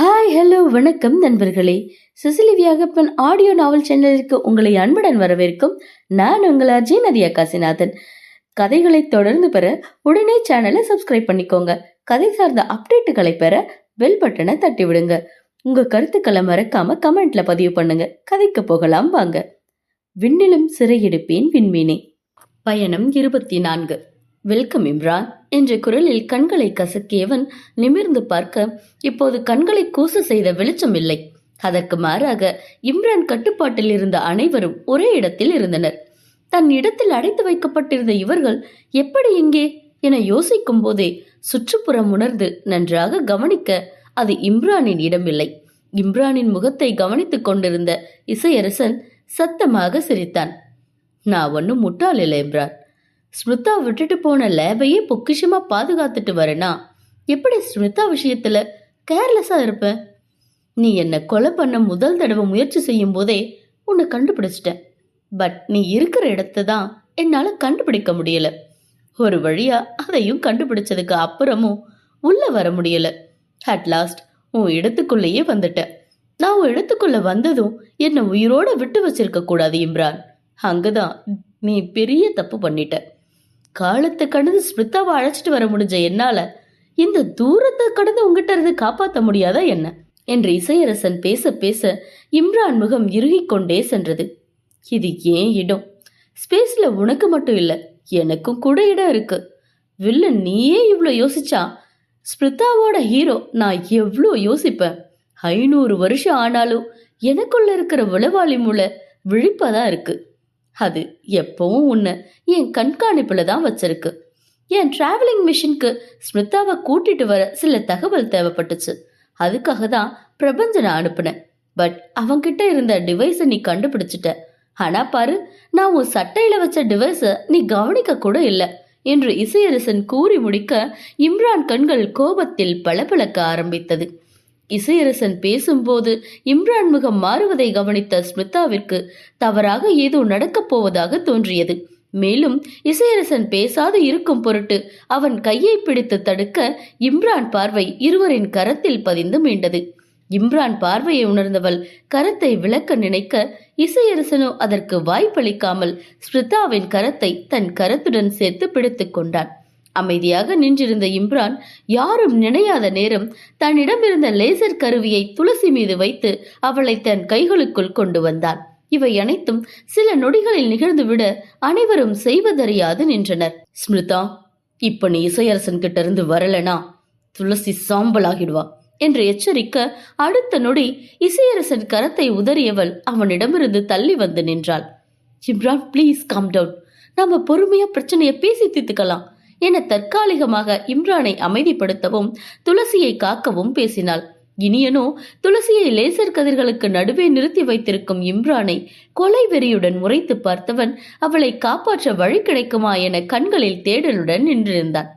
Hi hello வணக்கம் நண்பர்களே. Sicily Viyagappan audio நாவல் சேனலிற்கு உங்களை அன்புடன் வரவேற்கும் நான் உங்கள் அர்ஜய் நதியா காசிநாதன் கதைகளை தொடர்ந்து பெற உடனே சேனலை சப்ஸ்கிரைப் பண்ணிக்கோங்க. கதை சார்ந்த அப்டேட்டுகளை பெற பெல் பட்டனை தட்டி விடுங்க உங்க கருத்துக்களை மறக்காம கமெண்ட்ல பதிவு பண்ணுங்க. கதைக்கு போகலாம் வாங்க. விண்ணிலும் சிறையெடுப்பேன் விண்மீனே. பயணம் இருபத்தி நான்கு. வெல்கம் இம்ரான். என்ற குரலில் கண்களை கசக்கியவன் நிமிர்ந்து பார்க்க இப்போது கண்களை கூச செய்த வெளிச்சம் இல்லை. அதற்கு மாறாக இம்ரான் கட்டுப்பாட்டில் இருந்த அனைவரும் ஒரே இடத்தில் இருந்தனர். தன் இடத்தில் அடைத்து வைக்கப்பட்டிருந்த இவர்கள் எப்படி இங்கே? என யோசிக்கும் போதே சுற்றுப்புறம் உணர்ந்து நன்றாக கவனிக்க அது இம்ரானின் இடமில்லை. இம்ரானின் முகத்தை கவனித்துக் கொண்டிருந்த இசையரசன் சத்தமாக சிரித்தான். நான் ஒன்றும் முட்டாள் இல்லை இம்ரான். ஸ்மிருதா விட்டுட்டு போன லேபையே பொக்கிஷமா பாதுகாத்துட்டு வரேனா? எப்படி ஸ்மிருதா விஷயத்துல கேர்லெஸ்ஸா இருப்பேன் நீ என்னை கொலை பண்ண முதல் தடவை முயற்சி செய்யும் போதே உன்னை கண்டுபிடிச்சிட்டேன். பட் நீ இருக்கிற இடத்த தான் என்னால கண்டுபிடிக்க முடியல. ஒரு வழியா அதையும் கண்டுபிடிச்சதுக்கு அப்புறமும் உள்ள வர முடியல. அட் லாஸ்ட் உன் இடத்துக்குள்ளேயே வந்துட்டேன். நான் உன் இடத்துக்குள்ள வந்ததும் என்னை உயிரோட விட்டு வச்சிருக்க கூடாது இம்ரான். அங்கதான் நீ பெரிய தப்பு பண்ணிட்ட. காலத்தை கடந்து ஸ்மிதாவை அழைச்சிட்டு வர முடிஞ்ச என்னால இந்த தூரத்தை கடந்து உங்ககிட்ட இருந்து காப்பாற்ற முடியாதா என்ன? என்று இசையரசன் பேச பேச இம்ரான் முகம் இறுகிக் கொண்டே சென்றது. இது ஏன் இடம்? ஸ்பேஸ்ல உனக்கு மட்டும் இல்ல எனக்கும் கூட இடம் இருக்கு. வில்லன் நீயே இவ்வளோ யோசிச்சா? ஸ்மிருதாவோட ஹீரோ நான் எவ்வளோ யோசிப்பேன்? ஐநூறு வருஷம் ஆனாலும் எனக்குள்ள இருக்கிற உளவாளி மூளை விழிப்பா இருக்குது அது எப்பவும் உன்னை என் கண்காணிப்புல தான் வச்சிருக்கு. என் டிராவலிங் மிஷினுக்கு ஸ்மிதாவை கூட்டிட்டு வர சில தகவல் தேவைப்பட்டுச்சு. அதுக்காக தான் பிரபஞ்சனை அனுப்புனேன். பட் அவங்கிட்ட இருந்த டிவைஸை நீ கண்டுபிடிச்சிட்ட. ஆனா பாரு நான் உன் சட்டையில வச்ச டிவைஸை நீ கவனிக்க கூட இல்லை என்று இசையரசன் கூறி முடிக்க இம்ரான் கண்கள் கோபத்தில் பளபளக்க ஆரம்பித்தது. இசையரசன் பேசும்போது இம்ரான் முகம் மாறுவதை கவனித்த ஸ்மிதாவிற்கு தவறாக ஏதோ நடக்கப் போவதாக தோன்றியது. மேலும் இசையரசன் பேசாது இருக்கும் பொருட்டு அவன் கையை பிடித்து தடுக்க இம்ரான் பார்வை இருவரின் கரத்தில் பதிந்து மீண்டது. இம்ரான் பார்வையை உணர்ந்தவள் கரத்தை விளக்க நினைக்க இசையரசனோ அதற்கு வாய்ப்பளிக்காமல் ஸ்மிதாவின் கரத்தை தன் கரத்துடன் சேர்த்து பிடித்துக் கொண்டான். அமைதியாக நின்றிருந்த இம்ரான் யாரும் நினையாத நேரம் தன்னிடமிருந்த லேசர் கருவியை துளசி மீது வைத்து அவளை தன் கைகளுக்குள் கொண்டு வந்தான். இவை அனைத்தும் சில நொடிகளில் நிகழ்ந்துவிட அனைவரும் செய்வதறியாது நின்றனர். ஸ்மிருதா இப்ப நீ இசையரசன் கிட்ட இருந்து வரலனா? துளசி சாம்பலாகிடுவா என்று எச்சரிக்க அடுத்த நொடி இசையரசன் கரத்தை உதறியவள் அவனிடமிருந்து தள்ளி வந்து நின்றாள். இம்ரான் ப்ளீஸ் கம் டவுன் நம்ம பொறுமையா பிரச்சனையை பேசி தீர்த்துக்கலாம். என தற்காலிகமாக இம்ரானை அமைதிப்படுத்தவும் துளசியை காக்கவும் பேசினாள். இனியனோ துளசியை லேசர் கதிர்களுக்கு நடுவே நிறுத்தி வைத்திருக்கும் இம்ரானை கொலை வெறியுடன் முறைத்து பார்த்தவன் அவளை காப்பாற்ற வழி கிடைக்குமா என கண்களில் தேடலுடன் நின்றிருந்தான்.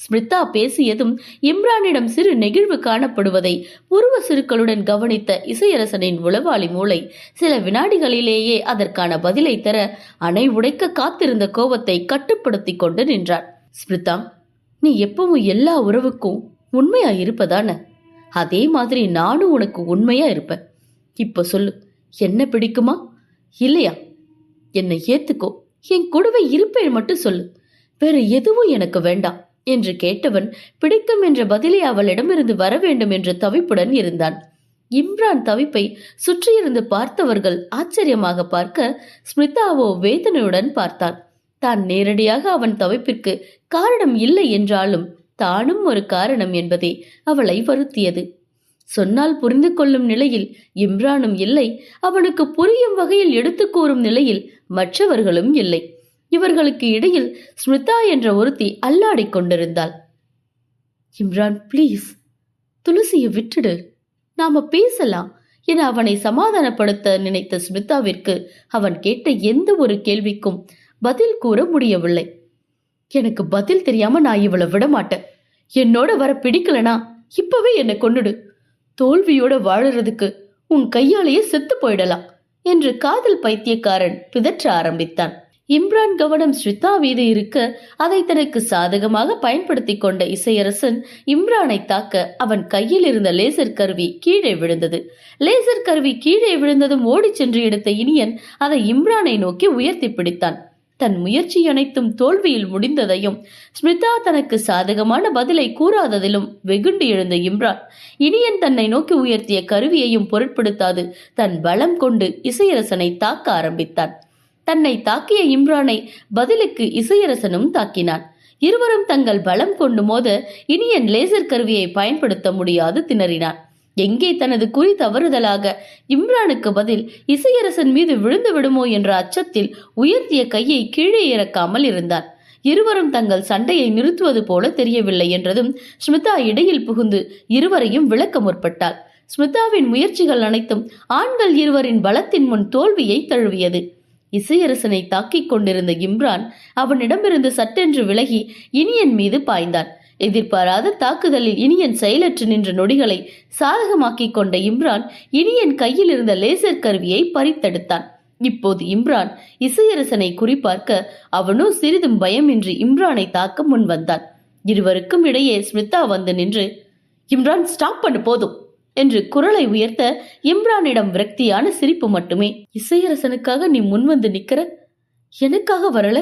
ஸ்மிருதா பேசியதும் இம்ரானிடம் சிறு நெகிழ்வு காணப்படுவதை உருவ சிறுக்களுடன் கவனித்த இசையரசனின் உளவாளி மூளை சில வினாடிகளிலேயே அதற்கான பதிலை தர அணை உடைக்க காத்திருந்த கோபத்தை கட்டுப்படுத்தி கொண்டு நின்றான் ஸ்மிருதா நீ எப்பவும் எல்லா உறவுக்கும் உண்மையா இருப்பதான? அதே மாதிரி நானும் உனக்கு உண்மையா இருப்பேன். இப்போ சொல்லு என்ன பிடிக்குமா? இல்லையா? என்னை ஏத்துக்கோ. என் கூடவே இருப்பேன் மட்டும் சொல்லு. வேற எதுவும் எனக்கு வேண்டாம் என்று கேட்டவன் பிடிக்கும் என்ற பதிலை அவளிடமிருந்து வர வேண்டும் என்ற தவிப்புடன் இருந்தான். இம்ரான் தவிப்பை சுற்றியிருந்து பார்த்தவர்கள் ஆச்சரியமாக பார்க்க ஸ்மிதாவோ வேதனையுடன் பார்த்தான். தான் நேரடியாக அவன் தவிப்பிற்கு காரணம் இல்லை என்றாலும் தானும் ஒரு காரணம் என்பதே அவளை வருத்தியது. சொன்னால் புரிந்து கொள்ளும் நிலையில் இம்ரானும் இல்லை. அவனுக்கு புரியும் வகையில் எடுத்து கூறும் நிலையில் மற்றவர்களும் இல்லை. இவர்களுக்கு இடையில் ஸ்மிதா என்ற ஒருத்தி அல்லாடிக் கொண்டிருந்தாள். இம்ரான் ப்ளீஸ் துளசியை விட்டுடு. நாம பேசலாம் என அவனை சமாதானப்படுத்த நினைத்த ஸ்மிதாவிற்கு அவன் கேட்ட எந்த ஒரு கேள்விக்கும் பதில் கூற முடியவில்லை. எனக்கு பதில் தெரியாம நான் இவளை விட மாட்டேன் என்னோட வர பிடிக்கலனா இப்பவே என்னை கொன்னுடு. தோல்வியோட வாழறதுக்கு உன் கையாலேயே செத்து போயிடலாம் என்று காதல் பைத்தியக்காரன் பிதற்ற ஆரம்பித்தான். இம்ரான் கவனம் ஸ்ரிதா மீது இருக்க அதை தனக்கு சாதகமாக பயன்படுத்தி கொண்ட இசையரசன் இம்ரானை தாக்க அவன் கையில் இருந்த லேசர் கருவி கீழே விழுந்தது. லேசர் கருவி கீழே விழுந்ததும் ஓடிச் சென்று எடுத்த இனியன் அதை இம்ரானை நோக்கி உயர்த்தி பிடித்தான். தன் முயற்சி அனைத்தும் தோல்வியில் முடிந்ததையும் ஸ்மிதா தனக்கு சாதகமான பதிலை கூறாததிலும் வெகுண்டு எழுந்த இம்ரான் இனியன் தன்னை நோக்கி உயர்த்திய கருவியையும் பொருட்படுத்தாது தன் பலம் கொண்டு இசையரசனை தாக்க ஆரம்பித்தான். தன்னை தாக்கிய இம்ரானை பதிலுக்கு இசையரசனும் தாக்கினான். இருவரும் தங்கள் பலம் கொண்டு மோத இனியன் லேசர் கருவியை பயன்படுத்த முடியாது திணறினான். எங்கே தனது குறி தவறுதலாக? இம்ரானுக்கு பதில் இசையரசன் மீது விழுந்து விடுமோ என்ற அச்சத்தில் உயர்த்திய கையை கீழே இறக்காமல் இருந்தான் இருவரும் தங்கள் சண்டையை நிறுத்துவது போல தெரியவில்லை என்றதும் ஸ்மிதா இடையில் புகுந்து இருவரையும் விளக்க முற்பட்டாள். ஸ்மிதாவின் முயற்சிகள் அனைத்தும் ஆண்கள் இருவரின் பலத்தின் முன் தோல்வியை தழுவியது. இசையரசனை தாக்கிக் கொண்டிருந்த இம்ரான் அவனிடமிருந்து சட்டென்று விலகி இனியன் மீது பாய்ந்தான். எதிர்பாராத தாக்குதலில் இனியன் செயலற்று நின்ற நொடிகளை சாதகமாக்கிக் கொண்ட இம்ரான் இனியன் கையில் இருந்த லேசர் கருவியை பறித்தெடுத்தான். இப்போது இம்ரான் இசையரசனை குறிப்பார்க்க அவனோ சிறிதும் பயமின்றி இம்ரானை தாக்க முன் வந்தான். இருவருக்கும் இடையே ஸ்மிதா வந்து நின்று இம்ரான் ஸ்டாப் பண்ணு போதும் என்று குரலை உயர்த்த இம்ரானிடம் விரக்தியான சிரிப்பு மட்டுமே. இசையரசனுக்காக நீ முன்வந்து நிக்கிற எனக்காக வரல?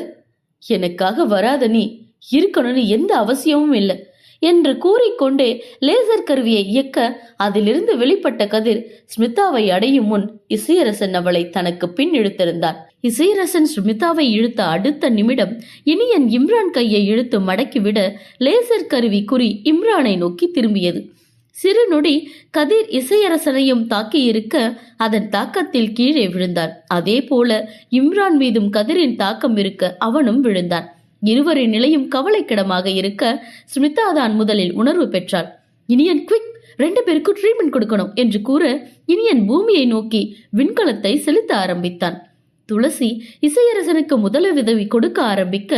எனக்காக வராத நீ இருக்கணும்னு எந்த அவசியமும் இல்லை என்று கூறிக்கொண்டே லேசர் கருவியை இயக்க அதிலிருந்து வெளிப்பட்ட கதிர் ஸ்மிதாவை அடையும் முன் இசையரசன் அவளை தனக்கு பின் இழுத்திருந்தான் இசையரசன் ஸ்மிதாவை இழுத்த அடுத்த நிமிடம் இனியன் இம்ரான் கையை இழுத்து மடக்கிவிட லேசர் கருவி குறி இம்ரானை நோக்கி திரும்பியது. சிறு நொடி கதிர் இசையரசனையும் தாக்கியிருக்க அதன் தாக்கத்தில் கீழே விழுந்தான். அதே போல இம்ரான் மீதும் கதிரின் தாக்கம் இருக்க அவனும் விழுந்தான். இருவரின் நிலையும் கவலைக்கிடமாக இருக்க ஸ்மிதா தான் முதலில் உணர்வு பெற்றாள். இனியன் குவிக் ரெண்டு பேருக்கும் ட்ரீட்மெண்ட் கொடுக்கணும் என்று கூற இனியன் பூமியை நோக்கி விண்கலத்தை செலுத்த ஆரம்பித்தான். துளசி இசையரசனுக்கு முதல உதவி கொடுக்க ஆரம்பிக்க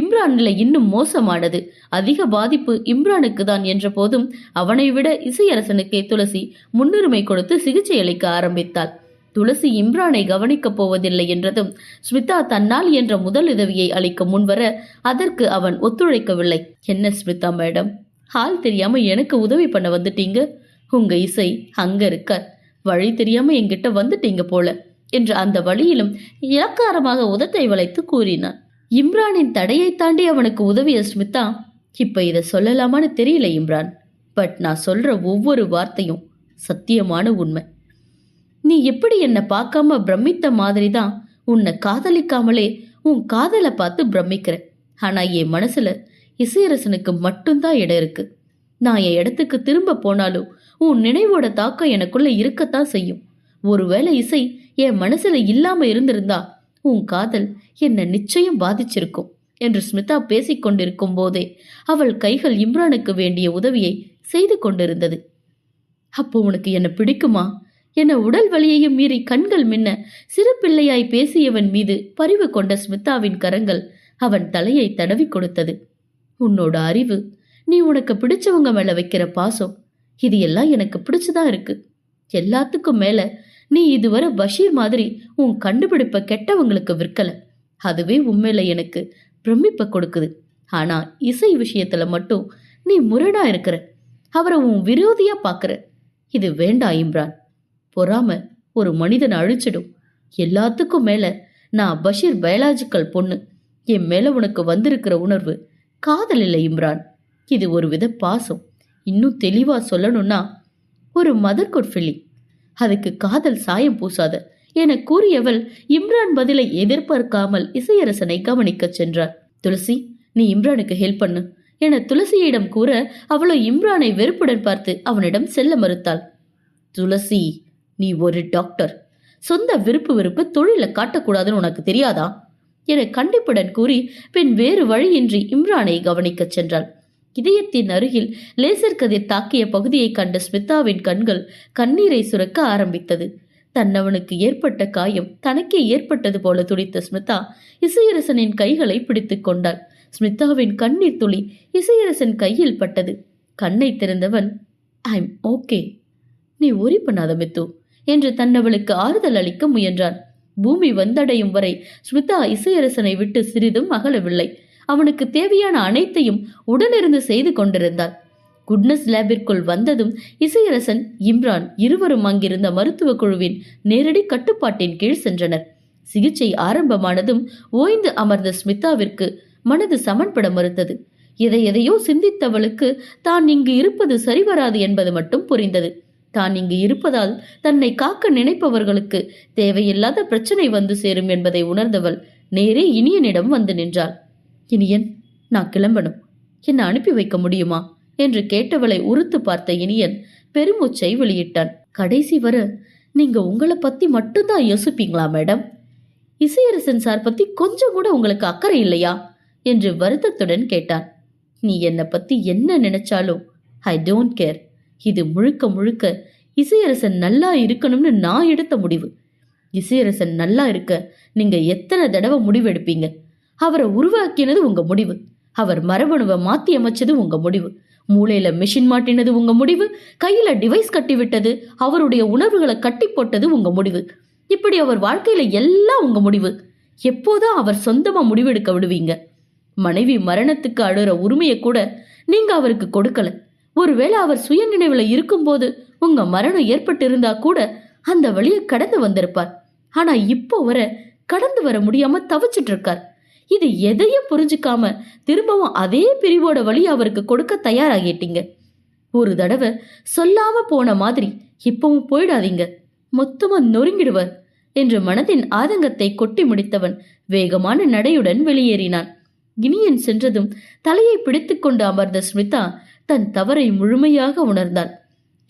இம்ரான் நிலை இன்னும் மோசமானது. அதிக பாதிப்பு இம்ரானுக்கு தான் என்ற போதும் அவனை விட இசையரசனுக்கே துளசி முன்னுரிமை கொடுத்து சிகிச்சை அளிக்க ஆரம்பித்தாள். துளசி இம்ரானை கவனிக்கப் போவதில்லை என்றதும் ஸ்மிதா தன்னால் என்ற முதல் உதவியை அளிக்க முன்வர அதற்கு அவன் ஒத்துழைக்கவில்லை. என்ன ஸ்மிதா மேடம்? ஹால் தெரியாம எனக்கு உதவி பண்ண வந்துட்டீங்க? உங்க இசை அங்க இருக்கார் வழி தெரியாம என்கிட்ட வந்துட்டீங்க போல என்று அந்த வழியிலும் இலக்காரமாக உதட்டை வளைத்து கூறினான். இம்ரானின் தடையை தாண்டி அவனுக்கு உதவிய ஸ்மிதா இப்ப இதை சொல்லலாமான்னு தெரியல இம்ரான் பட் நான் சொல்ற ஒவ்வொரு வார்த்தையும் சத்தியமான உண்மை. நீ எப்படி என்னை பார்க்காம பிரமித்த மாதிரி தான் உன்னை காதலிக்காமலே உன் காதலை பார்த்து பிரமிக்கிற ஆனா என் மனசுல இசையரசனுக்கு மட்டும்தான் இடம் இருக்கு. நான் என் இடத்துக்கு திரும்ப போனாலும் உன் நினைவோட தாக்கம் எனக்குள்ள இருக்கத்தான் செய்யும். ஒருவேளை இசை என் மனசுல இல்லாம இருந்திருந்தா உன் காதல் என்ன நிச்சயம் பாதிச்சிருக்கும் என்று ஸ்மிதா பேசிக்கொண்டிருக்கும் போதே அவள் கைகள் இம்ரானுக்கு வேண்டிய உதவியை செய்து கொண்டிருந்தது. அப்போ உனக்கு என்ன பிடிக்குமா? என உடல் வலியையும் மீறி கண்கள் மின்ன சிறு பிள்ளையாய் பேசியவன் மீது பரிவு கொண்ட ஸ்மிதாவின் கரங்கள் அவன் தலையை தடவி கொடுத்தது. உன்னோட அறிவு. நீ உனக்கு பிடிச்சவங்க மேல வைக்கிற பாசம். இது எல்லாம் எனக்கு பிடிச்சதா இருக்கு. எல்லாத்துக்கும் மேல நீ இதுவரை பஷீர் மாதிரி உன் கண்டுபிடிப்ப கெட்டவங்களுக்கு விற்கல. அதுவே உண்மையில எனக்கு பிரமிப்ப கொடுக்குது. ஆனா இசை விஷயத்துல மட்டும் நீ முரடா இருக்கிற. அவரை உன் விரோதியா பாக்குற. இது வேண்டாம் இம்ரான். பொறாம ஒரு மனிதனை அழிச்சிடும். எல்லாத்துக்கும் மேல நான் பஷீர் பயாலாஜிக்கல் பொண்ணு. என் மேல உனக்கு வந்திருக்கிற உணர்வு காதல் இல்லை இம்ரான். இது ஒரு வித பாசம். இன்னும் தெளிவா சொல்லணும்னா ஒரு மதர்குட் ஃபீலிங் அதுக்கு காதல் சாயம் பூசாத என கூறியவள் இம்ரான் பதிலை எதிர்பார்க்காமல் இசையரசனை கவனிக்கச் சென்றார் துளசி நீ இம்ரானுக்கு ஹெல்ப் பண்ணு என துளசியிடம் கூற அவளோ இம்ரானை வெறுப்புடன் பார்த்து அவனிடம் செல்ல மறுத்தாள். துளசி நீ ஒரு டாக்டர். சொந்த விருப்பு வெறுப்பு தொழில காட்டக்கூடாதுன்னு உனக்கு தெரியாதா? என கண்டிப்புடன் கூறி பின் வேறு வழியின்றி இம்ரானை கவனிக்கச் சென்றாள். இதயத்தின் அருகில் லேசர் கதிர் தாக்கிய பகுதியை கண்ட ஸ்மிதாவின் கண்கள் கண்ணீரை சுரக்க ஆரம்பித்தது. தன்னவனுக்கு ஏற்பட்ட காயம் தனக்கே ஏற்பட்டது போல துடித்த ஸ்மிதா இசையரசனின் கைகளை பிடித்துக் கொண்டாள். ஸ்மிதாவின் கண்ணீர் துளி இசையரசன் கையில் பட்டது. கண்ணை திறந்தவன் ஐம் ஓகே. நீ ஒரி பண்ணாத மித்து. என்று தன்னவளுக்கு ஆறுதல் அளிக்க முயன்றான். பூமி வந்தடையும் வரை ஸ்மிதா இசையரசனை விட்டு சிறிதும் அகலவில்லை. அவனுக்கு தேவையான அனைத்தையும் உடனிருந்து செய்து கொண்டிருந்தாள். குட்னஸ் லேபிற்குள் வந்ததும் இசையரசன் இம்ரான் இருவரும் அங்கிருந்த மருத்துவ குழுவின் நேரடி கட்டுப்பாட்டின் கீழ் சென்றனர். சிகிச்சை ஆரம்பமானதும் ஓய்ந்து அமர்ந்த ஸ்மிதாவிற்கு மனது சமன்பட மறுத்தது. எதை எதையோ சிந்தித்தவளுக்கு தான் இங்கு இருப்பது சரிவராது என்பது மட்டும் புரிந்தது. தான் இங்கு இருப்பதால் தன்னை காக்க நினைப்பவர்களுக்கு தேவையில்லாத பிரச்சனை வந்து சேரும் என்பதை உணர்ந்தவள் நேரே இனியனிடம் வந்து நின்றாள். இனியன் நான் கிளம்பணும். என்னை அனுப்பி வைக்க முடியுமா? என்று கேட்டவளை உறுத்து பார்த்த இனியன் பெருமூச்சை வெளியிட்டான். கடைசி வர நீங்க உங்களை பத்தி மட்டும்தான் யோசிப்பீங்களா மேடம்? இசையரசன் சார் பத்தி கொஞ்சம் கூட உங்களுக்கு அக்கறை இல்லையா? என்று வருத்தத்துடன் கேட்டான். நீ என்னை பத்தி என்ன நினைச்சாலும் ஐ டோன்ட் கேர் இது முழுக்க முழுக்க இசையரசன் நல்லா இருக்கணும்னு நான் எடுத்த முடிவு. இசையரசன் நல்லா இருக்க நீங்க எத்தனை தடவை முடிவெடுப்பீங்க? அவரை உருவாக்கினது உங்க முடிவு. அவர் மரபணுவை மாத்தி அமைச்சது உங்க முடிவு. மூளையில மிஷின் மாட்டினது உங்க முடிவு. கையில டிவைஸ் கட்டி விட்டது அவருடைய உணர்வுகளை கட்டி போட்டது உங்க முடிவு. இப்படி அவர் வாழ்க்கையில எல்லாம் உங்க முடிவு. எப்போதான் அவர் சொந்தமா முடிவெடுக்க விடுவீங்க? மனைவி மரணத்துக்கு அழுற உரிமையை கூட நீங்க அவருக்கு கொடுக்கல. ஒருவேளை அவர் சுய நினைவுல இருக்கும்போது உங்க மரணம் ஏற்பட்டிருந்தா கூட அந்த வழியை கடந்து வந்திருப்பார். ஆனா இப்போ வர கடந்து வர முடியாம தவிச்சிட்டு இருக்கார் இது எதையும் புரிஞ்சுக்காம திரும்பவும் அதே பிரிவோட வழி அவருக்கு கொடுக்க தயாராகிட்டீங்க. ஒரு தடவை சொல்லாம போன மாதிரி இப்பவும் போயிடாதீங்க. மொத்தமா நொறுங்கிடுவர் என்று மனதின் ஆதங்கத்தை கொட்டி முடித்தவன் வேகமான நடையுடன் வெளியேறினான். இனியன் சென்றதும் தலையை பிடித்துக்கொண்டு அமர்ந்த ஸ்மிதா தன் தவறை முழுமையாக உணர்ந்தான்.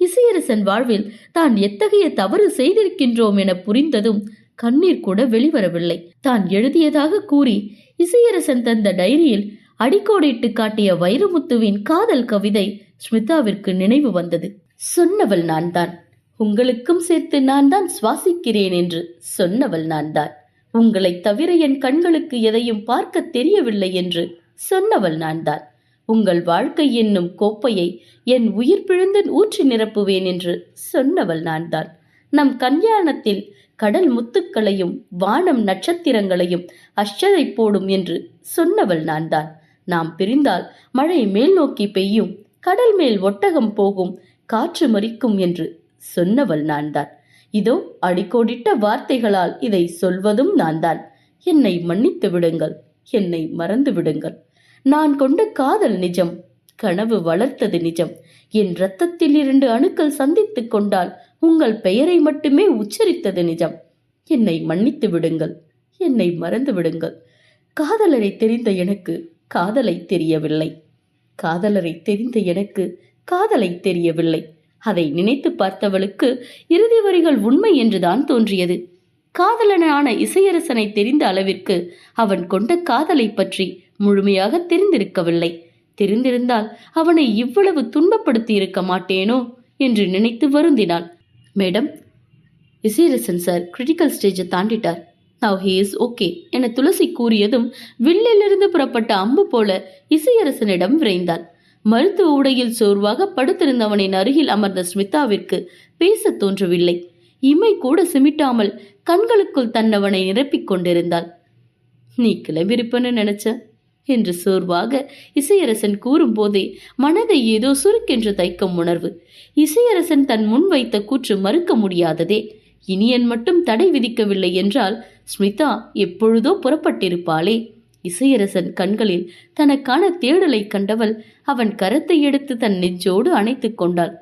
இசையரசன் வாழ்வில் தான் எத்தகைய தவறு செய்திருக்கின்றோம் என புரிந்ததும் கண்ணீர் கூட வெளிவரவில்லை. தான் எழுதியதாக கூறி இசையரசன் தந்த டைரியில் அடிக்கோடிட்டு காட்டிய வைரமுத்துவின் காதல் கவிதை ஸ்மிதாவிற்கு நினைவு வந்தது. சொன்னவள் நான் தான் உங்களுக்கும் சேர்த்து நான் தான் சுவாசிக்கிறேன் என்று சொன்னவள் நான் தான் உங்களை தவிர என் கண்களுக்கு எதையும் பார்க்க தெரியவில்லை என்று சொன்னவள் நான் தான் உங்கள் வாழ்க்கை என்னும் கோப்பையை என் உயிர் பிழந்து ஊற்றி நிரப்புவேன் என்று சொன்னவள் நான் தான் நம் கல்யாணத்தில் கடல் முத்துக்களையும் வானம் நட்சத்திரங்களையும் அஷ்டரை போடும் என்று சொன்னவள் நான் தான் நாம் பிரிந்தால் மழை மேல் நோக்கி பெய்யும் கடல் மேல் ஒட்டகம் போகும் காற்று மறிக்கும் என்று சொன்னவள் நான் தான் இதோ அடிக்கோடிட்ட வார்த்தைகளால் இதை சொல்வதும் நான் தான் என்னை மன்னித்து விடுங்கள் என்னை மறந்து விடுங்கள். நான் கொண்ட காதல் நிஜம். கனவு வளர்த்தது நிஜம். என் ரத்தத்தில் இரண்டு அணுக்கள் சந்தித்துக் கொண்டால் உங்கள் பெயரை மட்டுமே உச்சரித்தது நிஜம். என்னை மன்னித்து விடுங்கள். என்னை மறந்து விடுங்கள். காதலரை தெரிந்த எனக்கு காதலை தெரியவில்லை. காதலரை தெரிந்த எனக்கு காதலை தெரியவில்லை. அதை நினைத்து பார்த்தவளுக்கு இறுதி வரிகள் உண்மை என்றுதான் தோன்றியது. காதலனான இசையரசனை தெரிந்த அளவிற்கு அவன் கொண்ட காதலை பற்றி முழுமையாக தெரிந்திருக்கவில்லை. தெரிந்திருந்தால் அவனை இவ்வளவு துன்பப்படுத்தி இருக்க மாட்டேனோ என்று நினைத்து வருந்தினாள். மேடம் இசையரசன் சார் கிரிட்டிக்கல் ஸ்டேஜை தாண்டிட்டார். நவ் ஹி இஸ் ஓகே என துளசி கூறியதும் வில்லிலிருந்து புறப்பட்ட அம்பு போல இசையரசனிடம் விரைந்தாள். மருத்துவ உடையில் சோர்வாக படுத்திருந்தவனின் அருகில் அமர்ந்த ஸ்மிதாவிற்கு பேச தோன்றவில்லை. இமை கூட சிமிட்டாமல் கண்களுக்குள் தன்னவனை நிரப்பிக் கொண்டிருந்தாள். நீ கிளம்பிருப்பன்னு நினைச்ச? என்று சோர்வாக இசையரசன் கூறும்போதே மனதை ஏதோ சுருக்கென்று தைக்கும் உணர்வு. இசையரசன் தன் முன் வைத்த கூற்று மறுக்க முடியாததே. இனியன் மட்டும் தடை விதிக்கவில்லை என்றால் ஸ்மிதா எப்பொழுதோ புறப்பட்டிருப்பாளே. இசையரசன் கண்களில் தனக்கான தேடலை கண்டவள் அவன் கரத்தை எடுத்து தன் நெஞ்சோடு அணைத்துக் கொண்டாள்.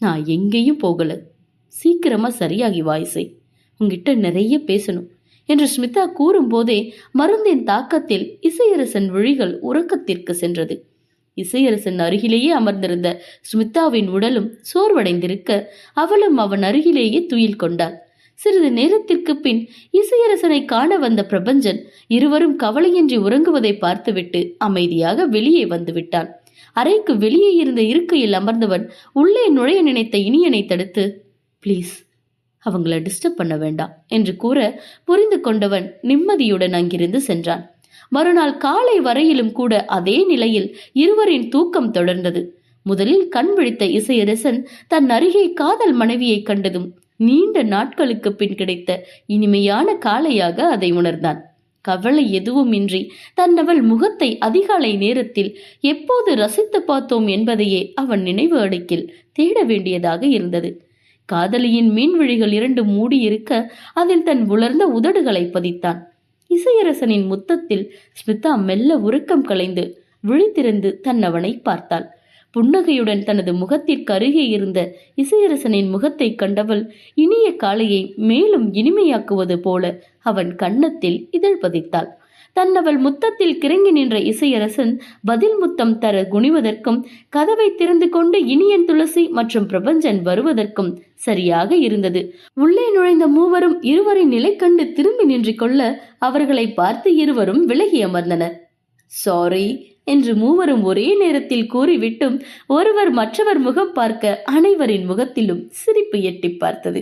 நான் எங்கேயும் போகல. சீக்கிரமா சரியாகி வா இசை. உங்ககிட்ட நிறைய பேசணும். என்று ஸ்மிதா கூறும்போதே மருந்தின் தாக்கத்தில் இசையரசன் விழிகள் உறக்கத்திற்கு சென்றது. இசையரசன் அருகிலேயே அமர்ந்திருந்த ஸ்மிதாவின் உடலும் சோர்வடைந்திருக்க அவளும் அவன் அருகிலேயே துயில் கொண்டாள். சிறிது நேரத்திற்கு பின் இசையரசனை காண வந்த பிரபஞ்சன் இருவரும் கவலையின்றி உறங்குவதை பார்த்துவிட்டு அமைதியாக வெளியே வந்துவிட்டான். அறைக்கு வெளியே இருந்த இருக்கையில் அமர்ந்தவன் உள்ளே நுழைய நினைத்த இனியனை தடுத்து ப்ளீஸ் அவங்கள டிஸ்டர்ப் பண்ண வேண்டாம் என்று கூற புரிந்து கொண்டவன் நிம்மதியுடன் அங்கிருந்து சென்றான். மறுநாள் காலை வரையிலும் கூட அதே நிலையில் இருவரின் தூக்கம் தொடர்ந்தது. முதலில் கண் விழித்த இசையரசன் தன் அருகே காதல் மனைவியை கண்டதும் நீண்ட நாட்களுக்கு பின் கிடைத்த இனிமையான காலையாக அதை உணர்ந்தான். கவலை எதுவுமின்றி தன்னவள் முகத்தை அதிகாலை நேரத்தில் எப்போது ரசித்து பார்த்தோம் என்பதையே அவன் நினைவு அடுக்கில் தேட வேண்டியதாக இருந்தது. காதலியின் மீன்விழிகள் இரண்டு மூடியிருக்க அதில் தன் உலர்ந்த உதடுகளை பதித்தான். இசையரசனின் முத்தத்தில் ஸ்மிதா மெல்ல உருக்கம் கலைந்து விழித்திருந்து தன்னவனை பார்த்தாள். புன்னகையுடன் தனது முகத்திற்கு அருகே இருந்த இசையரசனின் முகத்தை கண்டவள் இனிய காலையை மேலும் இனிமையாக்குவது போல அவன் கன்னத்தில் இதழ் பதித்தாள். தன்னவள் முத்தத்தில் கிறங்கி நின்ற இசையரசன் பதில் முத்தம் தர குனிவதற்கும் கதவை திறந்து கொண்டு இனியன் துளசி மற்றும் பிரபஞ்சன் வருவதற்கும் சரியாக இருந்தது. உள்ளே நுழைந்த மூவரும் இருவரின் நிலை கண்டு திரும்பி நின்று கொள்ள அவர்களை பார்த்து இருவரும் விலகி அமர்ந்தனர். சாரி என்று மூவரும் ஒரே நேரத்தில் கூறிவிட்டும் ஒருவர் மற்றவர் முகம் பார்க்க அனைவரின் முகத்திலும் சிரிப்பு எட்டி பார்த்தது.